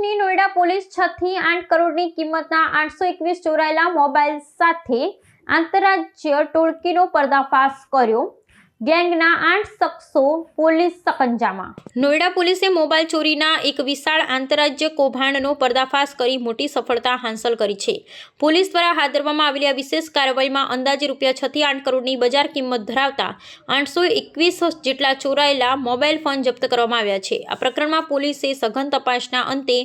પોલીસની નોઈડા પોલીસ છ થી આઠ કરોડની કિંમતના આઠસો એકવીસ ચોરાયેલા મોબાઈલ સાથે આંતરરાજ્ય ટોળકીનો પર્દાફાશ કર્યો. ગેંગના આઠ શખ્સો પોલીસ સકંજામાં. નોઈડા પોલીસે મોબાઈલ ચોરીના એક વિશાળ આંતરરાજ્ય કૌભાંડનો પર્દાફાશ કરી મોટી સફળતા હાંસલ કરી છે. પોલીસ દ્વારા હાથ ધરવામાં આવેલી આ વિશેષ કાર્યવાહીમાં અંદાજે રૂપિયા છ થી આઠ કરોડની બજાર કિંમત ધરાવતા આઠસો એકવીસ જેટલા ચોરાયેલા મોબાઈલ ફોન જપ્ત કરવામાં આવ્યા છે. આ પ્રકરણમાં પોલીસે સઘન તપાસના અંતે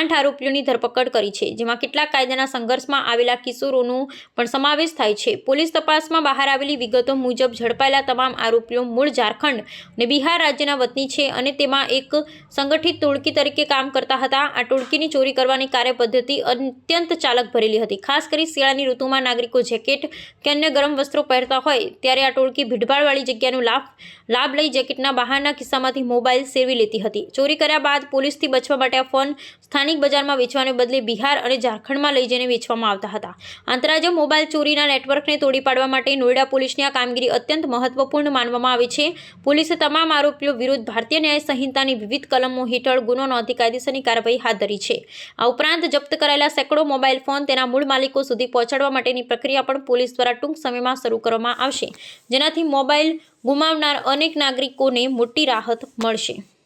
આઠ આરોપીઓની ધરપકડ કરી છે, જેમાં કેટલાક કાયદાના સંઘર્ષમાં આવેલા કિશોરોનો પણ સમાવેશ થાય છે. પોલીસ તપાસમાં બહાર આવેલી વિગતો મુજબ ઝડપાયેલા તમામ આરોપીઓ મૂળ ઝારખંડ અને બિહાર રાજ્યના વતની છે અને તેમાં એક સંગઠિત ટોળકી તરીકે કામ કરતા હતા. આ ટોળકીની ચોરી કરવાની કાર્યપદ્ધતિ અત્યંત ચાલક ભરેલી હતી. ખાસ કરી શિયાળાની ઋતુમાં નાગરિકો જેકેટ કે અન્ય ગરમ વસ્ત્રો પહેરતા હોય ત્યારે આ ટોળકી ભીડભાડવાળી જગ્યાનો લાભ લાભ લઈ જેકેટના બહારના ખિસ્સામાંથી મોબાઈલ સેરવી લેતી હતી. ચોરી કર્યા બાદ પોલીસથી બચવા માટે આ ફોન સ્થાનિક બજારમાં વેચવાને બદલે બિહાર અને ઝારખંડમાં લઈ જઈને વેચવામાં આવતા હતા. આંતરરાજ્ય મોબાઈલ ચોરીના નેટવર્કને તોડી પાડવા માટે નોઈડા પોલીસની આ કામગીરી અત્યંત મહત્વપૂર્ણ માનવામાં આવે છે. પોલીસે તમામ આરોપીઓ વિરુદ્ધ ભારતીય ન્યાય સંહિતાની વિવિધ કલમો હેઠળ ગુનો નોંધી કાયદેસરની કાર્યવાહી હાથ ધરી છે. આ ઉપરાંત જપ્ત કરાયેલા સેંકડો મોબાઈલ ફોન તેના મૂળ માલિકો સુધી પહોંચાડવા માટેની પ્રક્રિયા પણ પોલીસ દ્વારા ટૂંક સમયમાં શરૂ કરવામાં આવશે. જેનાથી મોબાઈલ ગુમાવનાર અનેક નાગરિકોને મોટી રાહત મળશે.